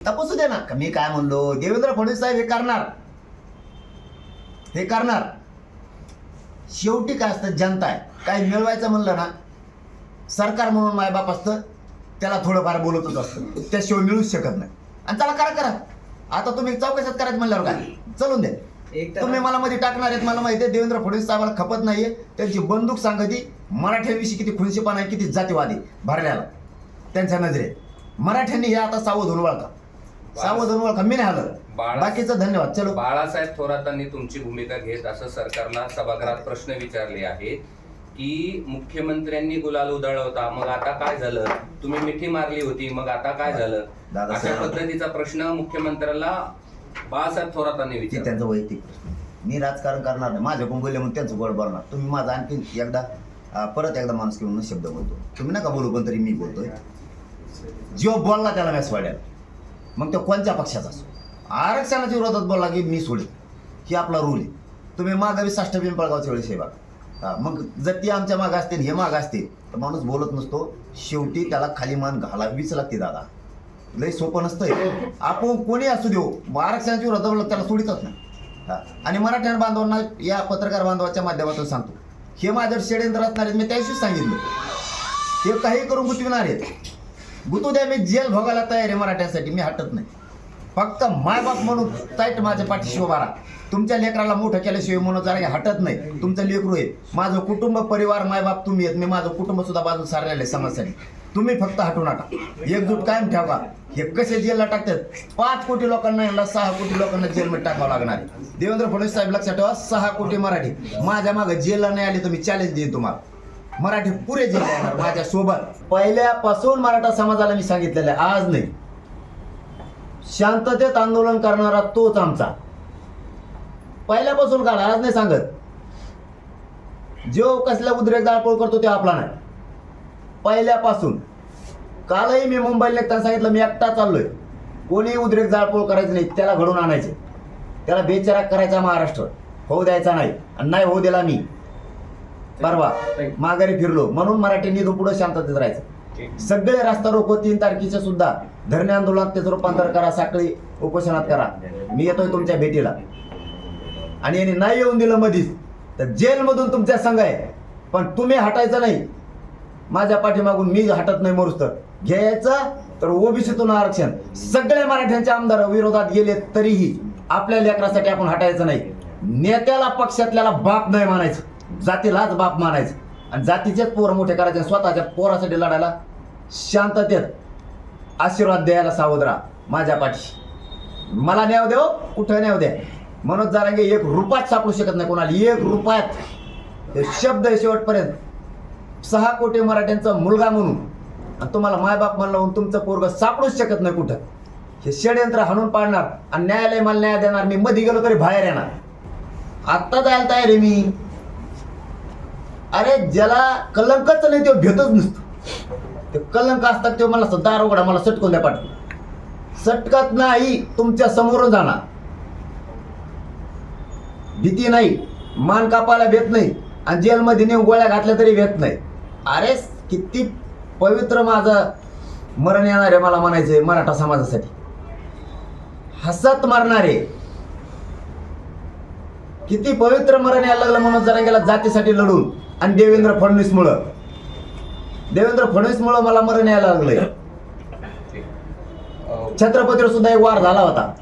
तपासू दे ना का मी काय म्हणलो? देवेंद्र फडणवीस साहेब हे करणार. हे करणार. शेवटी काय असतं? जनता आहे. काय मिळवायचं म्हणलं ना सरकार म्हणून मायबाप असतं त्याला थोडंफार बोलतच असतं. त्याशिवाय मिळूच शकत नाही. आणि त्याला करा करा. आता तुम्ही चौकशात करायचं म्हणल्यावर काय? चलून द्या. तुम्ही मला मध्ये टाकणार आहेत मला माहिती आहे देवेंद्र फडणवीस साहेबाला खपत नाहीये. त्यांची बंदूक सांगती मराठ्यांविषयी किती खुनशीपणा आहे किती जातीवादी भरल्याला त्यांच्या नजरेत. मराठ्यांनी हे आता सावध होऊन ओळखा सावध होऊन ओळखा मी नाही हलत. बाळा- बाकीचं धन्यवाद. चलो. बाळासाहेब थोरातांनी तुमची भूमिका घेत असं सरकारला सभागृहात प्रश्न विचारले आहेत की मुख्यमंत्र्यांनी गुलाल उधळवता मग आता काय झालं? तुम्ही मिठी मारली होती. मग आता काय झालं? अशा. पद्धतीचा प्रश्न मुख्यमंत्र्याला बाळासाहेब थोरातांनी ते विचारला. त्यांचा वैयक्तिक प्रश्न मी राजकारण करणार नाही. माझ्याकडून बोलले म्हणून त्यांचं गोड बोलणार. तुम्ही माझा आणखी एकदा अं, परत एकदा माणूस घेऊन शब्द बोलतो. तुम्ही नका बोलू पण तरी मी बोलतोय. जो बोलला त्याला मॅस वाढेल मग तो कोणत्या पक्षाचा असो? आरक्षणाच्या विरोधात बोलला की मी सोडेल ही आपला रूल आहे. तुम्ही मागावी साष्ट पिंपळगावच्या वेळेस हे बघा. मग जर ती आमच्या मागं असतील हे मागं असतील तर माणूस बोलत नसतो. शेवटी त्याला खाली मान घालावीच लागते दादा. लय सोपं नसतंय. आपण कोणी असू देऊ आरक्षणाची विरोधात बोलला त्याला सोडितच नाही. आणि मराठ्यान बांधवांना या पत्रकार बांधवाच्या माध्यमातून सांगतो. हे माझ्यावर षडयंत्र असणार आहेत मी त्याविषयीच सांगितलं. हे काही करून गुंतविणार आहेत. गुतू द्या मी जेल भोगायला तयार आहे मराठ्यांसाठी मी हटत नाही. फक्त मायबाप म्हणून ताईट माझ्या पाठीशी उभा राहा. तुमच्या लेकराला मोठं केल्याशिवाय म्हणून जरा हटत नाही. तुमचं लेकरू आहे. माझं कुटुंब परिवार मायबाप तुम्ही आहेत. मी माझं कुटुंब सुद्धा बाजू सारलेलं आहे समाजसाठी. तुम्ही फक्त हटू नका. एकजूट कायम ठेवा. हे कसे जेलला टाकतात? पाच कोटी लोकांना यांना सहा कोटी लोकांना जेलमध्ये टाकावं लागणार देवेंद्र फडणवीस साहेब लक्षात ठेवा सहा कोटी मराठी. माझ्या मागे जेलला नाही आले तर मी चॅलेंज देईन तुम्हाला. मराठी पुरे जेल येणार माझ्या सोबत पहिल्यापासून मराठा समाजाला मी सांगितलेलं आहे आज नाही. शांततेत आंदोलन करणारा तोच आमचा. पहिल्यापासून काढा आज नाही सांगत. जो कसला उद्रेक जाळपोळ करतो ते आपला नाही. पहिल्यापासून. कालही मी मुंबईला निघताना सांगितलं मी एकटा चाललोय. कोणी उद्रेक जाळपोळ करायचं नाही त्याला घडून आणायचे. त्याला बेचारा करायचा महाराष्ट्र. होऊ द्यायचा नाही आणि नाही होऊ दिला मी. परवा माघारी फिरलो. म्हणून मराठींनी पुढे शांततेत राहायचं. सगळे रास्ता रोको तीन तारखेचे सुद्धा. धरणे आंदोलनात त्याचं रूपांतर करा साखळी उपोषणात करा. मी येतोय तुमच्या भेटीला. आणि यांनी नाही येऊन दिलं मधीच तर जेलमधून तुमच्या संघ आहे. पण तुम्ही हटायचं नाही. माझ्या पाठीमागून मी हटत नाही मोरूस तर घ्यायचं तर ओबीसीतून आरक्षण. सगळे मराठ्यांचे आमदार विरोधात गेले तरीही आपल्या लेकरासाठी आपण हटायचं नाही. नेत्याला पक्षातल्याला बाप नाही मानायचं जातीलाच बाप मानायचं आणि जातीचेच पोरं मोठे करायचे आणि स्वतःच्या पोरासाठी लढायला शांततेत आशीर्वाद द्यायला सावध राहा माझ्या पाठी मला न्याव देव हो, कुठं न्याव द्या. मनोज जारांगे एक रुपयात सापडू शकत नाही कोणाला एक रुपयात. हे शब्द आहे शेवटपर्यंत. सहा कोटी मराठ्यांचा मुलगा म्हणून. आणि तुम्हाला मायबाप म्हणलं म्हणून तुमचं पोरग सापडूच शकत नाही कुठं. हे षडयंत्र हाणून पाडणार आणि न्यायालय मला न्याय देणार मी मध्ये गेलो तरी बाहेर येणार. आत्ता जायला तयार आहे मी. अरे ज्याला कलंकच नाही तो भेटच नसतो. ते कलंक असतात ते मला दार उघडा मला सटकून द्या पाठ सटकत नाही तुमच्या समोरून जाणार. भीती नाही मान कापायला भेट नाही आणि जेलमध्ये नेऊन गोळ्या घातल्या तरी भेट नाही. अरे किती पवित्र माझं मरण येणार आहे मला म्हणायचंय मराठा समाजासाठी. हसत मारणारे. किती पवित्र मरण यायला लागलं म्हणून जरा गेला जातीसाठी लढून. आणि देवेंद्र फडणवीस मुळे देवेंद्र फडणवीस मुळे मला मरण यायला लागलंय. छत्रपतीवर सुद्धा एक वार झाला होता.